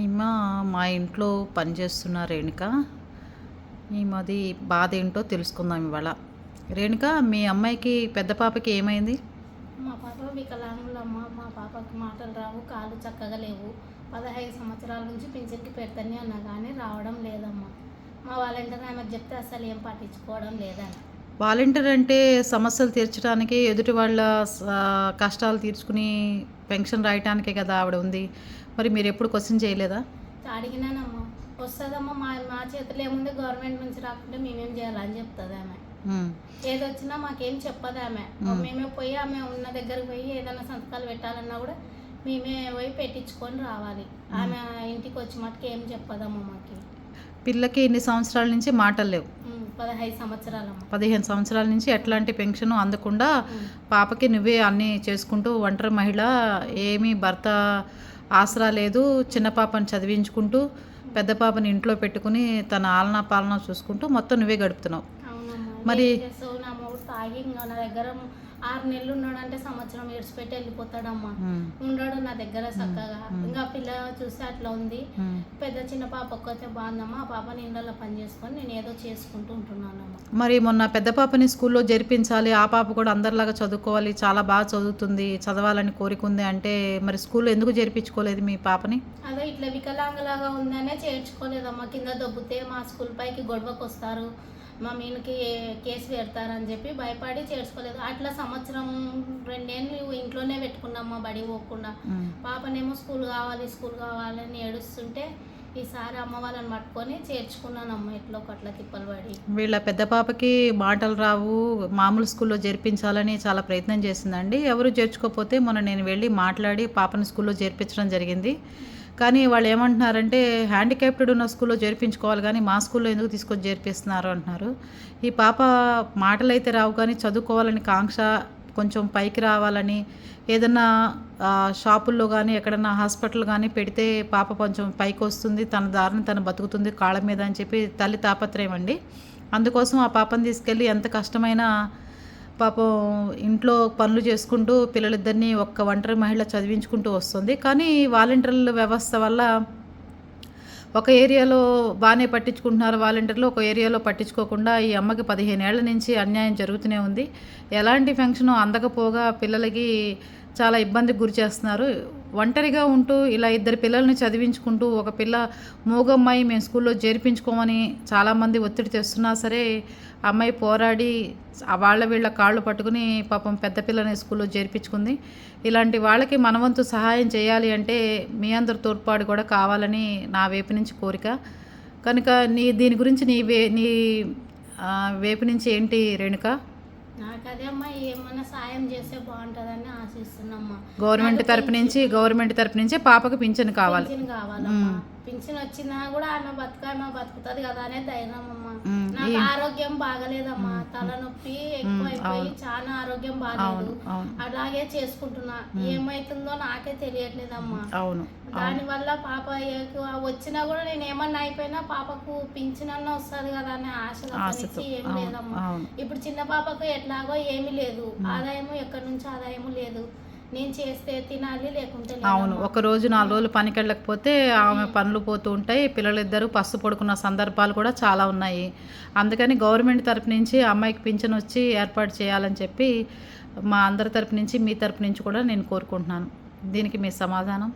ఈమె మా ఇంట్లో పనిచేస్తున్న రేణుక. ఈమెది బాధ ఏంటో తెలుసుకుందాం ఇవాళ. రేణుక మీ అమ్మాయికి పెద్ద పాపకి ఏమైంది? మా పాప వికలాంగులమ్మ మా పాపకి మాటలు రావు కాళ్ళు చక్కగా లేవు. పదహైదు సంవత్సరాల నుంచి పింఛన్కి పెడతానే అన్నా కానీ రావడం లేదమ్మా. మా వాళ్ళంటే ఆమెకు చెప్తే అసలు ఏం పట్టించుకోవడం లేదని వాలంటీర్ అంటే సమస్యలు తీర్చడానికి ఎదుటి వాళ్ళ కష్టాలు తీర్చుకుని పెన్షన్ రాయటానికే కదా ఆవిడ ఉంది. మరి మీరు ఎప్పుడు క్వశ్చన్ చేయలేదా? అడిగినానమ్మా. వస్తుందమ్మా మా మా చేతిలో ఏముంది? గవర్నమెంట్ నుంచి రాకుంటే మేమేం చేయాలని చెప్తుంది ఆమె. ఉమ్, ఏదొచ్చినా మాకేం చెప్పదు ఆమె. మేమే పోయి ఆమె ఉన్న దగ్గరికి పోయి ఏదైనా సంతకాలు పెట్టాలన్నా కూడా మేమే పోయి పెట్టించుకొని రావాలి. ఆమె ఇంటికి వచ్చి మటుకు ఏం చెప్పదమ్మా మాకు. పిల్లకి ఇన్ని సంవత్సరాల నుంచి మాటలు లేవు. పదిహేను సంవత్సరాల నుంచి ఎట్లాంటి పెన్షన్ అందకుండా. పాపకి నువ్వే అన్నీ చేసుకుంటూ ఒంటరి మహిళ ఏమీ భర్త ఆసరా లేదు చిన్న పాపని చదివించుకుంటూ పెద్ద పాపని ఇంట్లో పెట్టుకుని తన ఆలనా పాలన చూసుకుంటూ మొత్తం నువ్వే గడుపుతున్నావు. మరి- నా దగ్గర ఆరు నెలలు ఉన్నాడంటే సంవత్సరం ఏడ్చిపెట్టి వెళ్ళిపోతాడమ్మా. ఉండడు నా దగ్గర చక్కగా. ఇంకా పిల్ల చూస్తే అట్లా ఉంది. పెద్ద చిన్న పాప ఒక్కతే బాగుందమ్మా. ఆ పాపని ఇంట్లో పని చేసుకొని నేను ఏదో చేసుకుంటూ ఉంటున్నానమ్మా. మరి మొన్న పెద్ద పాపని స్కూల్లో జరిపించాలి. ఆ పాప కూడా అందరిలాగా చదువుకోవాలి. చాలా బాగా చదువుతుంది. చదవాలని కోరిక ఉంది అంటే మరి స్కూల్లో ఎందుకు జరిపించుకోలేదు మీ పాపని? అదే ఇట్లా వికలాంగులాగా ఉందనే చేర్చుకోలేదమ్మా. కింద దొబ్బితే మా స్కూల్ పైకి గొడవకు వస్తారు మా మీనకి కేసు పెడతారని చెప్పి భయపడి చేర్చుకోలేదు. అట్లా సంవత్సరం రెండేళ్ళు ఇంట్లోనే పెట్టుకున్నామ్మా బడి పోకుండా. పాపనేమో స్కూల్ కావాలి స్కూల్ కావాలని ఏడుస్తుంటే ఈసారి అమ్మ వాళ్ళని పట్టుకొని చేర్చుకున్నానమ్మ ఎట్లా ఒకట్లా తిప్పలు పడి. వీళ్ళ పెద్ద పాపకి మాటలు రావు. మామూలు స్కూల్లో చేర్పించాలని చాలా ప్రయత్నం చేసిందండి ఎవరు చేర్చుకోకపోతే మొన్న నేను వెళ్ళి మాట్లాడి పాపని స్కూల్లో చేర్పించడం జరిగింది. కానీ వాళ్ళు ఏమంటున్నారంటే హ్యాండిక్యాప్టెడ్ ఉన్న స్కూల్లో చేర్పించుకోవాలి కానీ మా స్కూల్లో ఎందుకు తీసుకొని చేర్పిస్తున్నారు అంటున్నారు. ఈ పాప మాటలు అయితే రావు కానీ చదువుకోవాలని కాంక్ష కొంచెం పైకి రావాలని ఏదన్నా షాపుల్లో కానీ ఎక్కడన్నా హాస్పిటల్ కానీ పెడితే పాప కొంచెం పైకి వస్తుంది తన దారిని తను బతుకుతుంది కాళ్ళ మీద అని చెప్పి తల్లి తాపత్రయం అండి. అందుకోసం ఆ పాపను తీసుకెళ్ళి ఎంత కష్టమైనా పాపం ఇంట్లో పనులు చేసుకుంటూ పిల్లలిద్దరినీ ఒక్క ఒంటరి మహిళ చదివించుకుంటూ వస్తుంది. కానీ వాలంటీర్ల వ్యవస్థ వల్ల ఒక ఏరియాలో బాగానే పట్టించుకుంటున్నారు. వాలంటీర్లు ఒక ఏరియాలో పట్టించుకోకుండా ఈ అమ్మకి పదిహేను ఏళ్ళ నుంచి అన్యాయం జరుగుతూనే ఉంది. ఎలాంటి ఫంక్షన్ అందకపోగా పిల్లలకి చాలా ఇబ్బందికి గురి చేస్తున్నారు. ఒంటరిగా ఉంటూ ఇలా ఇద్దరు పిల్లల్ని చదివించుకుంటూ ఒక పిల్ల మూగమ్మాయి మేము స్కూల్లో చేర్పించుకోమని చాలామంది ఒత్తిడి తెస్తున్నా సరే అమ్మాయి పోరాడి వాళ్ళ వీళ్ళ కాళ్ళు పట్టుకుని పాపం పెద్ద పిల్లని స్కూల్లో చేర్పించుకుంది. ఇలాంటి వాళ్ళకి మనవంతు సహాయం చేయాలి అంటే మీ అందరి తోడ్పాటు కూడా కావాలని నా వైపు నుంచి కోరిక. కనుక నీ దీని గురించి నీ వే నీ ఆ, వైపు నుంచి ఏంటి రేణుక? ఏమన్నా సాయం చేస్తే బాగుంటుందని ఆశిస్తున్నామ్మా గవర్నమెంట్ తరపు నుంచి గవర్నమెంట్ తరపు నుంచి పాపకు పింఛన్ కావాలి. పింఛన్ కావాలమ్మా. మ్మ్. పింఛన్ వచ్చినా కూడా ఆమె బతుకామె బతుకుతుంది కదా అనే ధైర్యం అమ్మా. మ్మ్. నాకు ఆరోగ్యం బాగలేదమ్మా. తలనొప్పి ఎక్కువైపోయి. చాలా ఆరోగ్యం బాగాలేదు. అలాగే చేసుకుంటున్నా. ఏమైతుందో నాకే తెలియట్లేదమ్మా. దాని వల్ల పాప వచ్చినా కూడా నేను ఏమన్నా అయిపోయినా పాపకు పింఛనన్నా వస్తుంది కదా అనే ఆశ తప్పనిచ్చి ఏం లేదమ్మా. ఇప్పుడు చిన్న పాపకు ఎట్లాగో ఏమీ లేదు. ఆదాయము ఎక్కడి నుంచి ఆదాయము లేదు. నేను చేస్తే తినాలి లేకుంటే అవును. ఒక రోజు నాలుగు రోజులు పనికి వెళ్ళకపోతే ఆమె పనులు పోతూ ఉంటాయి పిల్లలిద్దరూ పస్తు పడుకున్న సందర్భాలు కూడా చాలా ఉన్నాయి. అందుకని గవర్నమెంట్ తరపు నుంచి అమ్మాయికి పింఛన్ వచ్చి ఏర్పాటు చేయాలని చెప్పి మా అందరి తరపు నుంచి మీ తరపు నుంచి కూడా నేను కోరుకుంటున్నాను. దీనికి మీ సమాధానం.